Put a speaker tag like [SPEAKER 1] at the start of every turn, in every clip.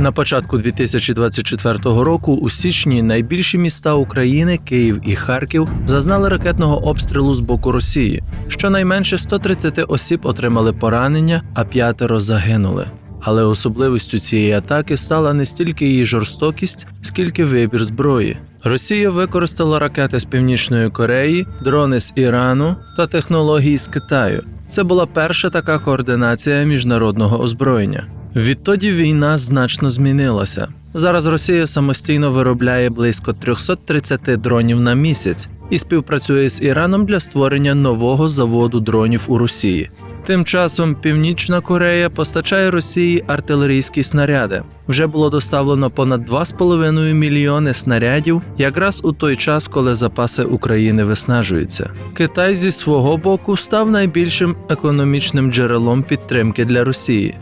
[SPEAKER 1] На початку 2024 року у січні найбільші міста України Київ і Харків зазнали ракетного обстрілу з боку Росії. Щонайменше 130 осіб отримали поранення, а п'ятеро загинули. Але особливістю цієї атаки стала не стільки її жорстокість, скільки вибір зброї. Росія використала ракети з Північної Кореї, дрони з Ірану та технології з Китаю. Це була перша така координація міжнародного озброєння. Відтоді війна значно змінилася. Зараз Росія самостійно виробляє близько 330 дронів на місяць і співпрацює з Іраном для створення нового заводу дронів у Росії. Тим часом Північна Корея постачає Росії артилерійські снаряди. Вже було доставлено понад 2,5 мільйони снарядів, якраз у той час, коли запаси України виснажуються. Китай зі свого боку став найбільшим економічним джерелом підтримки для Росії.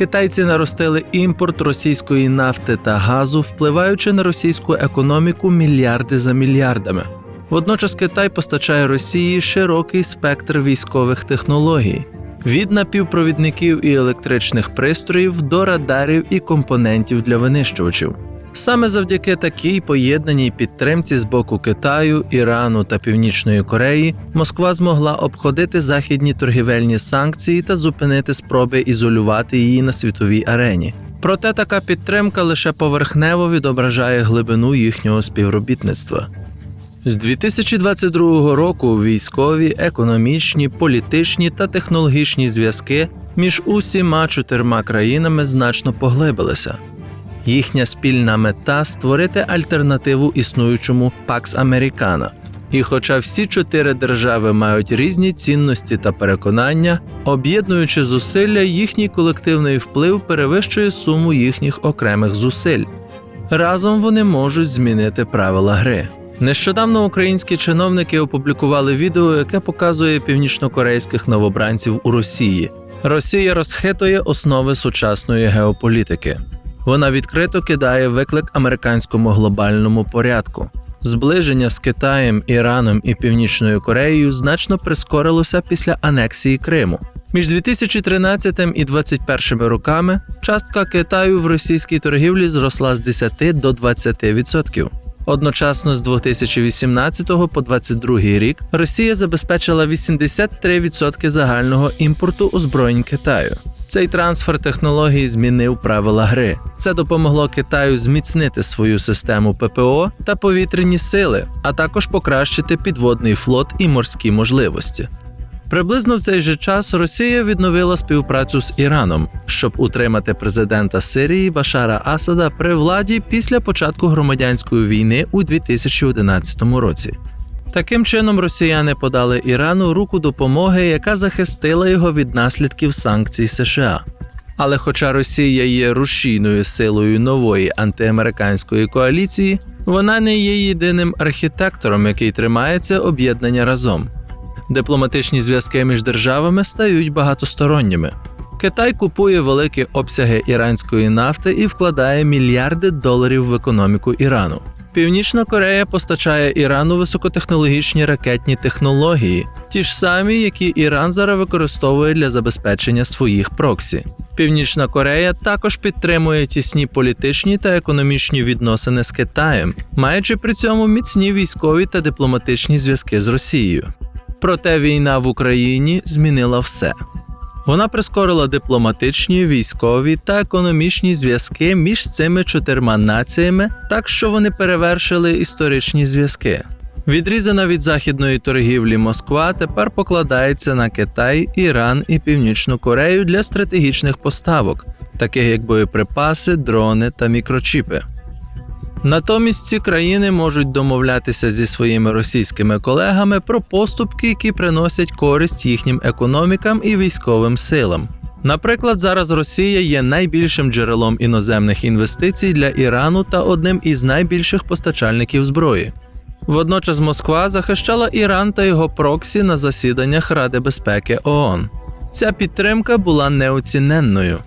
[SPEAKER 1] Китайці наростили імпорт російської нафти та газу, впливаючи на російську економіку мільярди за мільярдами. Водночас Китай постачає Росії широкий спектр військових технологій від напівпровідників і електричних пристроїв до радарів і компонентів для винищувачів. Саме завдяки такій поєднаній підтримці з боку Китаю, Ірану та Північної Кореї Москва змогла обходити західні торгівельні санкції та зупинити спроби ізолювати її на світовій арені. Проте така підтримка лише поверхнево відображає глибину їхнього співробітництва. З 2022 року військові, економічні, політичні та технологічні зв'язки між усіма чотирма країнами значно поглибилися. Їхня спільна мета створити альтернативу існуючому Пакс Американа. І хоча всі чотири держави мають різні цінності та переконання, об'єднуючи зусилля, їхній колективний вплив перевищує суму їхніх окремих зусиль. Разом вони можуть змінити правила гри. Нещодавно українські чиновники опублікували відео, яке показує північнокорейських новобранців у Росії. Росія розхитує основи сучасної геополітики. Вона відкрито кидає виклик американському глобальному порядку. Зближення з Китаєм, Іраном і Північною Кореєю значно прискорилося після анексії Криму. Між 2013 і 2021 роками частка Китаю в російській торгівлі зросла з 10 до 20%. Одночасно з 2018 по 2022 рік Росія забезпечила 83% загального імпорту озброєнь Китаю. Цей трансфер технологій змінив правила гри. Це допомогло Китаю зміцнити свою систему ППО та повітряні сили, а також покращити підводний флот і морські можливості. Приблизно в цей же час Росія відновила співпрацю з Іраном, щоб утримати президента Сирії Башара Асада при владі після початку громадянської війни у 2011 році. Таким чином, росіяни подали Ірану руку допомоги, яка захистила його від наслідків санкцій США. Але хоча Росія є рушійною силою нової антиамериканської коаліції, вона не є єдиним архітектором, який тримається об'єднання разом. Дипломатичні зв'язки між державами стають багатосторонніми. Китай купує великі обсяги іранської нафти і вкладає мільярди доларів в економіку Ірану. Північна Корея постачає Ірану високотехнологічні ракетні технології, ті ж самі, які Іран зараз використовує для забезпечення своїх проксі. Північна Корея також підтримує тісні політичні та економічні відносини з Китаєм, маючи при цьому міцні військові та дипломатичні зв'язки з Росією. Проте війна в Україні змінила все. Вона прискорила дипломатичні, військові та економічні зв'язки між цими чотирма націями, так що вони перевершили історичні зв'язки. Відрізана від західної торгівлі Москва тепер покладається на Китай, Іран і Північну Корею для стратегічних поставок, таких як боєприпаси, дрони та мікрочіпи. Натомість ці країни можуть домовлятися зі своїми російськими колегами про поступки, які приносять користь їхнім економікам і військовим силам. Наприклад, зараз Росія є найбільшим джерелом іноземних інвестицій для Ірану та одним із найбільших постачальників зброї. Водночас Москва захищала Іран та його проксі на засіданнях Ради безпеки ООН. Ця підтримка була неоціненною.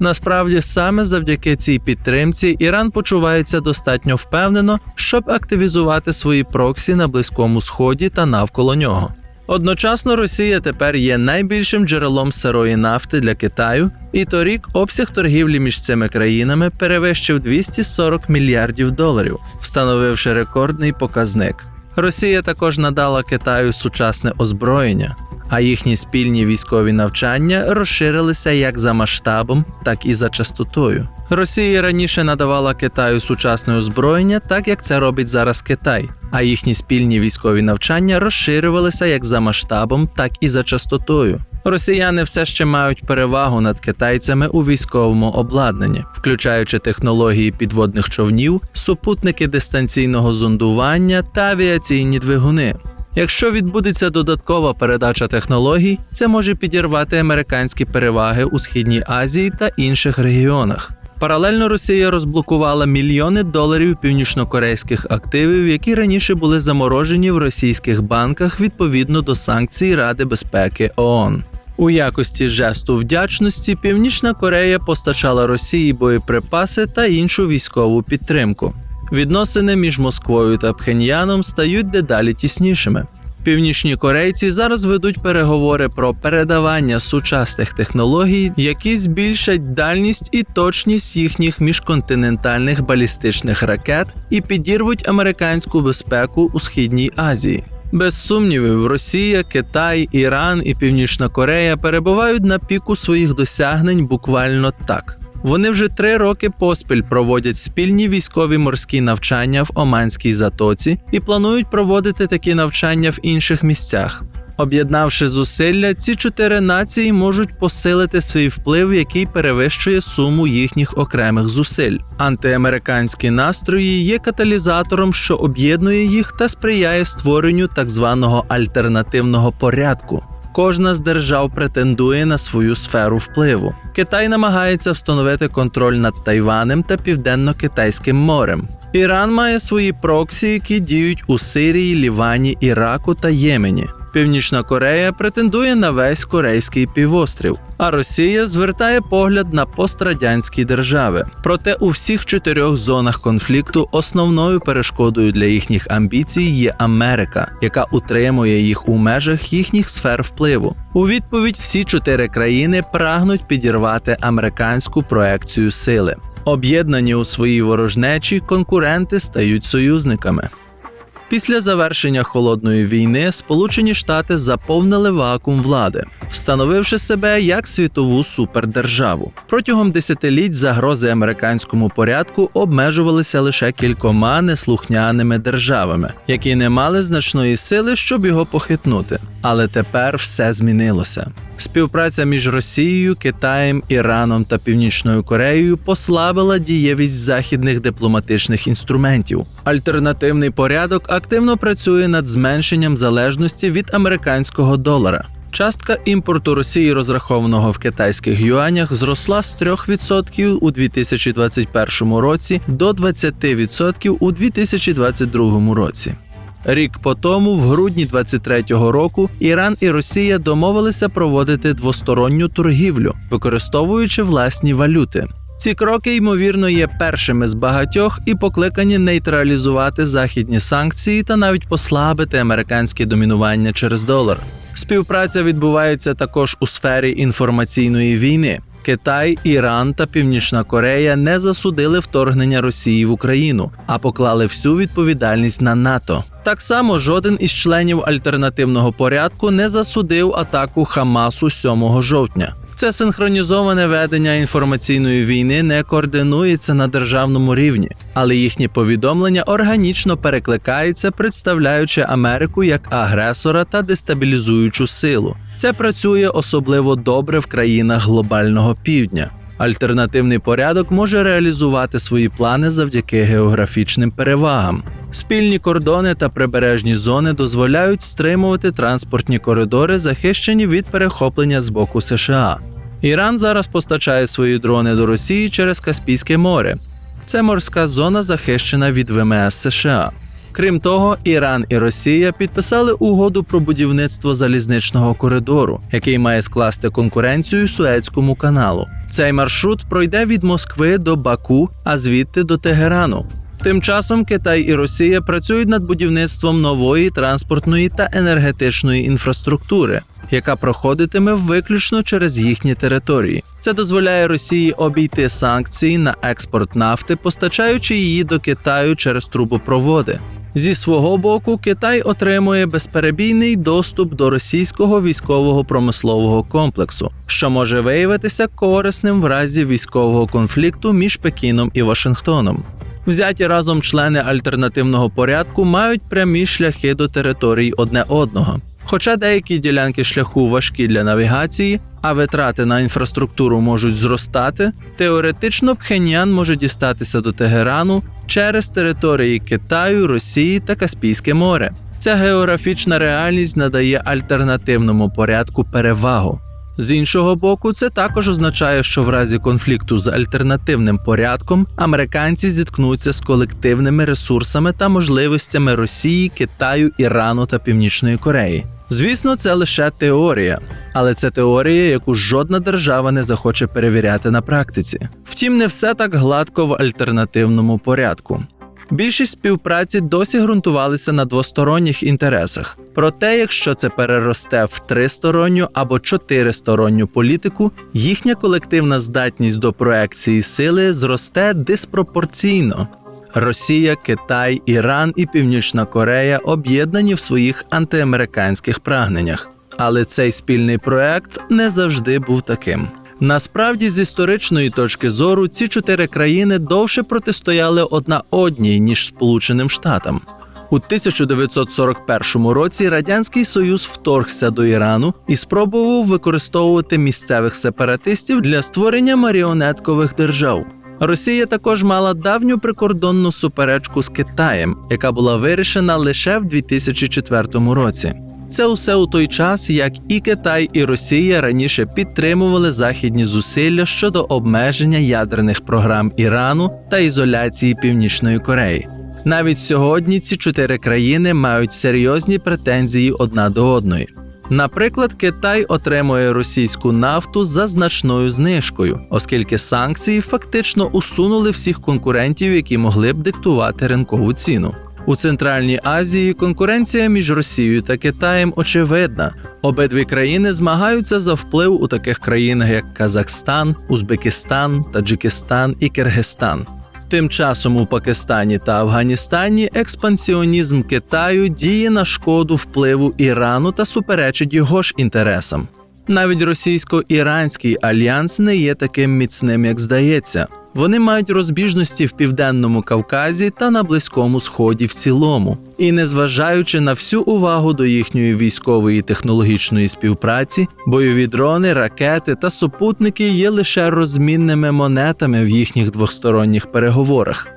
[SPEAKER 1] Насправді, саме завдяки цій підтримці Іран почувається достатньо впевнено, щоб активізувати свої проксі на Близькому Сході та навколо нього. Одночасно Росія тепер є найбільшим джерелом сирої нафти для Китаю, і торік обсяг торгівлі між цими країнами перевищив 240 мільярдів доларів, встановивши рекордний показник. Росія також надала Китаю сучасне озброєння, а їхні спільні військові навчання розширилися як за масштабом, так і за частотою. Росія раніше надавала Китаю сучасне озброєння, так як це робить зараз Китай, а їхні спільні військові навчання розширювалися як за масштабом, так і за частотою. Росіяни все ще мають перевагу над китайцями у військовому обладнанні, включаючи технології підводних човнів, супутники дистанційного зондування та авіаційні двигуни. Якщо відбудеться додаткова передача технологій, це може підірвати американські переваги у східній Азії та інших регіонах. Паралельно Росія розблокувала мільйони доларів північнокорейських активів, які раніше були заморожені в російських банках відповідно до санкцій Ради безпеки ООН. У якості жесту вдячності Північна Корея постачала Росії боєприпаси та іншу військову підтримку. Відносини між Москвою та Пхеньяном стають дедалі тіснішими. Північні корейці зараз ведуть переговори про передавання сучасних технологій, які збільшать дальність і точність їхніх міжконтинентальних балістичних ракет і підірвуть американську безпеку у східній Азії. Без сумнівів, Росія, Китай, Іран і Північна Корея перебувають на піку своїх досягнень буквально так. Вони вже три роки поспіль проводять спільні військові морські навчання в Оманській затоці і планують проводити такі навчання в інших місцях. Об'єднавши зусилля, ці чотири нації можуть посилити свій вплив, який перевищує суму їхніх окремих зусиль. Антиамериканські настрої є каталізатором, що об'єднує їх та сприяє створенню так званого альтернативного порядку. Кожна з держав претендує на свою сферу впливу. Китай намагається встановити контроль над Тайванем та Південно-Китайським морем. Іран має свої проксі, які діють у Сирії, Лівані, Іраку та Ємені. Північна Корея претендує на весь корейський півострів, а Росія звертає погляд на пострадянські держави. Проте у всіх чотирьох зонах конфлікту основною перешкодою для їхніх амбіцій є Америка, яка утримує їх у межах їхніх сфер впливу. У відповідь всі чотири країни прагнуть підірвати американську проекцію сили. Об'єднані у своїй ворожнечі, конкуренти стають союзниками. Після завершення холодної війни Сполучені Штати заповнили вакуум влади, встановивши себе як світову супердержаву. Протягом десятиліть загрози американському порядку обмежувалися лише кількома неслухняними державами, які не мали значної сили, щоб його похитнути. Але тепер все змінилося. Співпраця між Росією, Китаєм, Іраном та Північною Кореєю послабила дієвість західних дипломатичних інструментів. Альтернативний порядок активно працює над зменшенням залежності від американського долара. Частка імпорту Росії, розрахованого в китайських юанях, зросла з 3% у 2021 році до 20% у 2022 році. Рік по тому, в грудні 23-го року, Іран і Росія домовилися проводити двосторонню торгівлю, використовуючи власні валюти. Ці кроки, ймовірно, є першими з багатьох і покликані нейтралізувати західні санкції та навіть послабити американське домінування через долар. Співпраця відбувається також у сфері інформаційної війни. Китай, Іран та Північна Корея не засудили вторгнення Росії в Україну, а поклали всю відповідальність на НАТО. Так само жоден із членів альтернативного порядку не засудив атаку Хамасу 7 жовтня. Це синхронізоване ведення інформаційної війни не координується на державному рівні, але їхні повідомлення органічно перекликаються, представляючи Америку як агресора та дестабілізуючу силу. Це працює особливо добре в країнах глобального півдня. Альтернативний порядок може реалізувати свої плани завдяки географічним перевагам. Спільні кордони та прибережні зони дозволяють стримувати транспортні коридори, захищені від перехоплення з боку США. Іран зараз постачає свої дрони до Росії через Каспійське море. Це морська зона захищена від ВМС США. Крім того, Іран і Росія підписали угоду про будівництво залізничного коридору, який має скласти конкуренцію Суецькому каналу. Цей маршрут пройде від Москви до Баку, а звідти до Тегерану. Тим часом Китай і Росія працюють над будівництвом нової транспортної та енергетичної інфраструктури, яка проходитиме виключно через їхні території. Це дозволяє Росії обійти санкції на експорт нафти, постачаючи її до Китаю через трубопроводи. Зі свого боку, Китай отримує безперебійний доступ до російського військового промислового комплексу, що може виявитися корисним в разі військового конфлікту між Пекіном і Вашингтоном. Взяті разом члени альтернативного порядку мають прямі шляхи до територій одне одного. Хоча деякі ділянки шляху важкі для навігації, а витрати на інфраструктуру можуть зростати, теоретично Пхеньян може дістатися до Тегерану через території Китаю, Росії та Каспійське море. Ця географічна реальність надає альтернативному порядку перевагу. З іншого боку, це також означає, що в разі конфлікту з альтернативним порядком американці зіткнуться з колективними ресурсами та можливостями Росії, Китаю, Ірану та Північної Кореї. Звісно, це лише теорія, але це теорія, яку жодна держава не захоче перевіряти на практиці. Втім, не все так гладко в альтернативному порядку. Більшість співпраці досі ґрунтувалися на двосторонніх інтересах. Проте, якщо це переросте в тристоронню або чотиристоронню політику, їхня колективна здатність до проекції сили зросте диспропорційно. Росія, Китай, Іран і Північна Корея об'єднані в своїх антиамериканських прагненнях. Але цей спільний проект не завжди був таким. Насправді, з історичної точки зору, ці чотири країни довше протистояли одна одній ніж Сполученим Штатам. У 1941 році радянський союз вторгся до Ірану і спробував використовувати місцевих сепаратистів для створення маріонеткових держав. Росія також мала давню прикордонну суперечку з Китаєм, яка була вирішена лише в 2004 році. Це усе у той час, як і Китай, і Росія раніше підтримували західні зусилля щодо обмеження ядерних програм Ірану та ізоляції Північної Кореї. Навіть сьогодні ці чотири країни мають серйозні претензії одна до одної. Наприклад, Китай отримує російську нафту за значною знижкою, оскільки санкції фактично усунули всіх конкурентів, які могли б диктувати ринкову ціну. У Центральній Азії конкуренція між Росією та Китаєм очевидна. Обидві країни змагаються за вплив у таких країнах, як Казахстан, Узбекистан, Таджикистан і Киргизстан. Тим часом у Пакистані та Афганістані експансіонізм Китаю діє на шкоду впливу Ірану та суперечить його ж інтересам. Навіть російсько-іранський альянс не є таким міцним, як здається. Вони мають розбіжності в південному Кавказі та на Близькому Сході в цілому. І незважаючи на всю увагу до їхньої військової технологічної співпраці, бойові дрони, ракети та супутники є лише розмінними монетами в їхніх двосторонніх переговорах.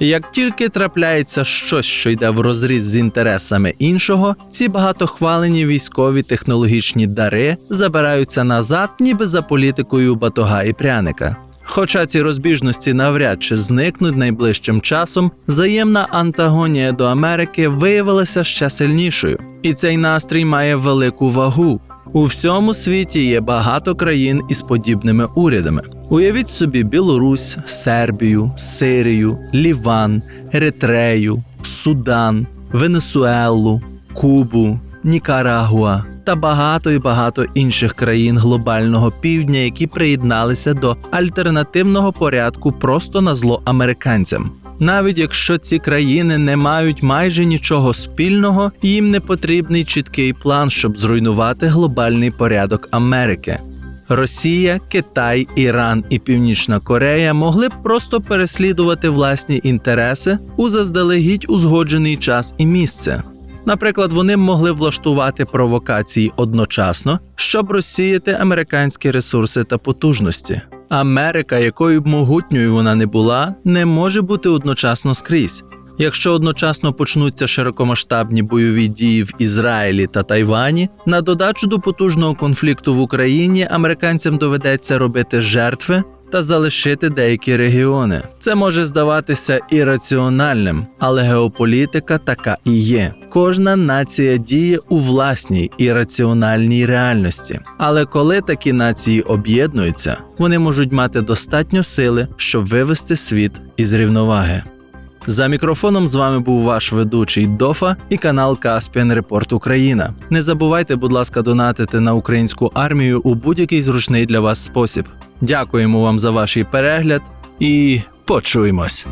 [SPEAKER 1] Як тільки трапляється щось, що йде в розріз з інтересами іншого, ці багатохвалені військові технологічні дари забираються назад, ніби за політикою батога і пряника. Хоча ці розбіжності навряд чи зникнуть найближчим часом, взаємна антагонія до Америки виявилася ще сильнішою, і цей настрій має велику вагу. У всьому світі є багато країн із подібними урядами. Уявіть собі Білорусь, Сербію, Сирію, Ліван, Еритрею, Судан, Венесуелу, Кубу, Нікарагуа та багато і багато інших країн глобального півдня, які приєдналися до альтернативного порядку просто на зло американцям. Навіть якщо ці країни не мають майже нічого спільного, їм не потрібний чіткий план, щоб зруйнувати глобальний порядок Америки. Росія, Китай, Іран і Північна Корея могли б просто переслідувати власні інтереси у заздалегідь узгоджений час і місце. Наприклад, вони могли влаштувати провокації одночасно, щоб розсіяти американські ресурси та потужності. Америка, якою б могутньою вона не була, не може бути одночасно скрізь. Якщо одночасно почнуться широкомасштабні бойові дії в Ізраїлі та Тайвані, на додачу до потужного конфлікту в Україні американцям доведеться робити жертви та залишити деякі регіони. Це може здаватися ірраціональним, але геополітика така і є. Кожна нація діє у власній ірраціональній реальності. Але коли такі нації об'єднуються, вони можуть мати достатньо сили, щоб вивести світ із рівноваги. За мікрофоном з вами був ваш ведучий Дофа і канал Caspian Report Україна. Не забувайте, будь ласка, донатити на українську армію у будь-який зручний для вас спосіб. Дякуємо вам за ваш перегляд і почуємось.